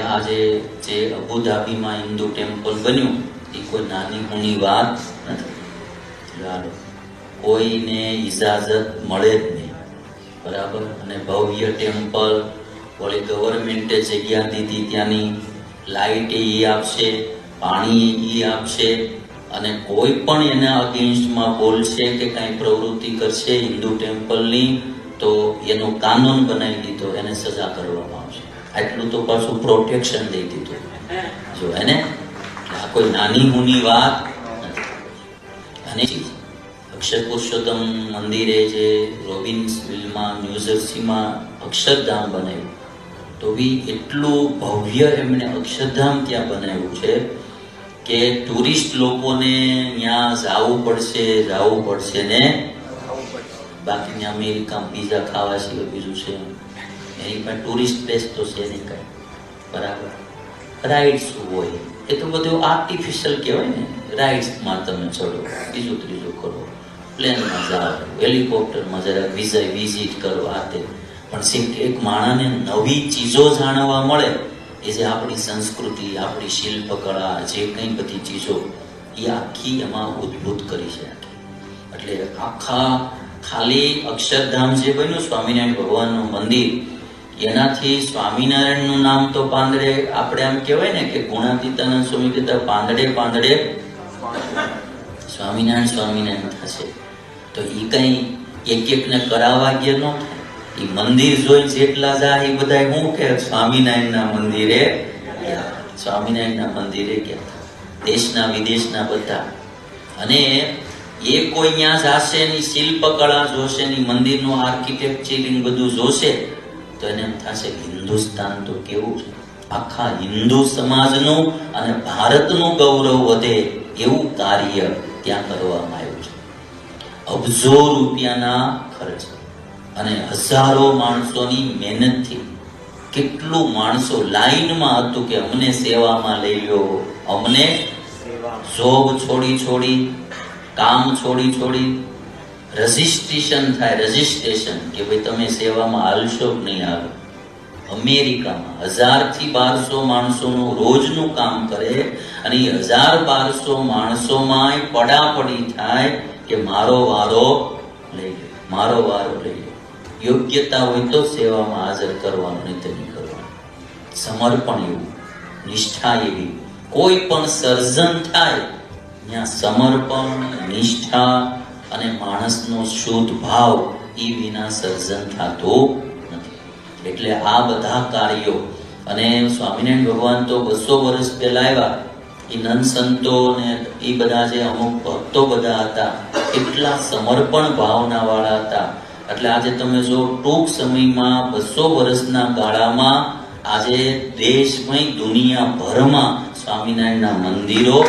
આજે જે અબુધાબીમાં હિન્દુ ટેમ્પલ બન્યું, એ કોઈ નાની ઊની વાત નથી. કોઈને ઇજાજત મળે જ નહીં. બરાબર? અને ભવ્ય ટેમ્પલ વળી ગવર્મેન્ટે જગ્યા દીધી ત્યાંની લાઇટ એ આપશે, પાણી એ આપશે, અને કોઈ પણ એના અગેન્સ્ટમાં બોલશે કે કાંઈ પ્રવૃત્તિ કરશે હિન્દુ ટેમ્પલની, તો એનો કાનૂન બનાવી દીધો, એને સજા કરવામાં આવશે. આટલું તો પાછું પ્રોટેક્શન દઈ દીધું. જો એને આ કોઈ નાની મુની વાત અને અક્ષર પુરુષોત્તમ મંદિરે જે રોબિન્સવિલમાં ન્યૂઝર્સીમાં અક્ષરધામ બનાવ્યું તો બી એટલું ભવ્ય એમણે અક્ષરધામ ત્યાં બનાવ્યું છે કે ટુરિસ્ટ લોકોને ત્યાં જવું પડશે જવું પડશે ને બાકી ત્યાં અમેરિકામાં પીઝા ખાવા સિવાય બીજું છે. એની પણ ટુરિસ્ટ પ્લેસ તો છે નહીં કાંઈ. બરાબર. રાઇડ્સ હોય. એ તો બધું આર્ટિફિશિયલ કહેવાય ને. રાઇડ્સમાં તમે ચડો બીજું ત્રીજું કરો. પ્લેનમાં જાઓ. હેલિકોપ્ટરમાં જરા વિઝય વિઝિટ કરો આ તે પણ સિમ એક માણસને નવી ચીજો જાણવા મળે. એ જે આપણી સંસ્કૃતિ, આપણી શિલ્પકળા, જે કંઈ બધી ચીજો, એ આખી એમાં ઉદ્ભૂત કરી છે. એટલે આખા ખાલી અક્ષરધામ જે બન્યું, સ્વામિનારાયણ ભગવાનનું મંદિર એનાથી સ્વામિનારાયણનું નામ તો પાંદડે આપણે આમ કહેવાય ને કે ગુણાતીતાનંદ સ્વામી કહેતા પાંદડે પાંદડે સ્વામિનારાયણ સ્વામિનારાયણ થશે. તો એ કઈ એક એકને કરાવવા ગયા ન થાય. એ મંદિર જોઈ જેટલા જાય એ બધા શું કે સ્વામિનારાયણના મંદિરે ગયા. સ્વામિનારાયણના મંદિરે ગયા. દેશના વિદેશના બધા. અને એ કોઈ ત્યાં જાશે ની શિલ્પકળા જોશે ની મંદિરનું આર્કિટેક્ચરિંગ બધું જોશે તો એને એમ થશે હિન્દુસ્તાન તો કેવું છે? આખા હિન્દુ સમાજનું અને ભારતનું ગૌરવ વધે એવું કાર્ય ત્યાં કરવામાં આવ્યું છે. અબજો રૂપિયાના ખર્ચ અને હજારો માણસોની મહેનતથી કેટલું માણસો લાઈનમાં હતું કે અમને સેવામાં લઈ લો અમને જોબ છોડી છોડી કામ છોડી છોડી રજિસ્ટ્રેશન થાય રજિસ્ટ્રેશન કે ભાઈ તમે સેવામાં હાલશો કે નહીં હાલો અમેરિકામાં હજારથી બારસો માણસોનું રોજનું કામ કરે અને એ હજાર બારસો માણસોમાં પડાપડી થાય કે મારો વારો લઈ લો, મારો વારો લઈ ગયો યોગ્યતા હોય તો સેવામાં હાજર કરવાનું નહીં તો કરવાનું. સમર્પણ એવું, નિષ્ઠા એવી. કોઈ પણ સર્જન થાય, ત્યાં સમર્પણ, નિષ્ઠા અને માણસનો શુદ્ધ ભાવ એ વિના સર્જન થતું નથી એટલે આ બધા કાર્યો, અને સ્વામિનારાયણ ભગવાન તો બસો વર્ષ પહેલા આવ્યા એ નંદ સંતો ને એ બધા જે અમુક ભક્તો બધા હતા, એટલા સમર્પણ ભાવના વાળા હતા એટલે આજે તમે જો ટૂંક સમયમાં બસો વર્ષના ગાળામાં આજે દેશમય દુનિયાભરમાં સ્વામિનારાયણના મંદિરો.